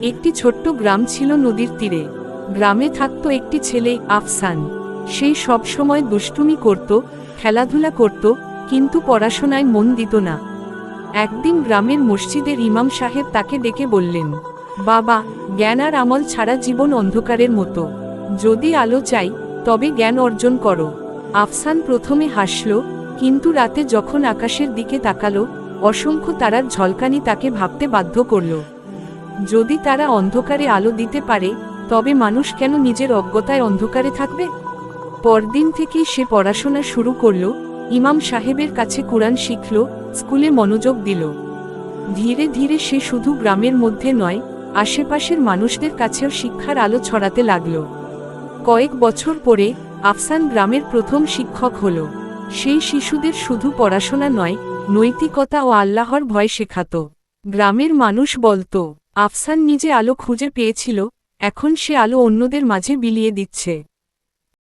একটি ছোট্ট গ্রাম ছিল নদীর তীরে। গ্রামে থাকত একটি ছেলে, আফসান। সেই সব সময় দুষ্টুমি করত, খেলাধুলা করত, কিন্তু পড়াশোনায় মন দিত না। একদিন গ্রামের মসজিদের ইমাম সাহেব তাকে ডেকে বললেন, বাবা, জ্ঞান আর আমল ছাড়া জীবন অন্ধকারের মতো। যদি আলো চাই, তবে জ্ঞান অর্জন করো। আফসান প্রথমে হাসল, কিন্তু রাতে যখন আকাশের দিকে তাকালো, অসংখ্য তারার ঝলকানি তাকে ভাবতে বাধ্য করল। যদি তারা অন্ধকারে আলো দিতে পারে, তবে মানুষ কেন নিজের অজ্ঞতায় অন্ধকারে থাকবে? পরদিন থেকেই সে পড়াশোনা শুরু করল, ইমাম সাহেবের কাছে কোরআন শিখল, স্কুলে মনোযোগ দিল। ধীরে ধীরে সে শুধু গ্রামের মধ্যে নয়, আশেপাশের মানুষদের কাছেও শিক্ষার আলো ছড়াতে লাগল। কয়েক বছর পরে, আফসান গ্রামের প্রথম শিক্ষক হল। সেই শিশুদের শুধু পড়াশোনা নয়, নৈতিকতা ও আল্লাহর ভয় শেখাত। গ্রামের মানুষ বলতো আফসান নিজে আলো খুঁজে পেয়েছিল এখন সে আলো অন্যদের মাঝে বিলিয়ে দিচ্ছে।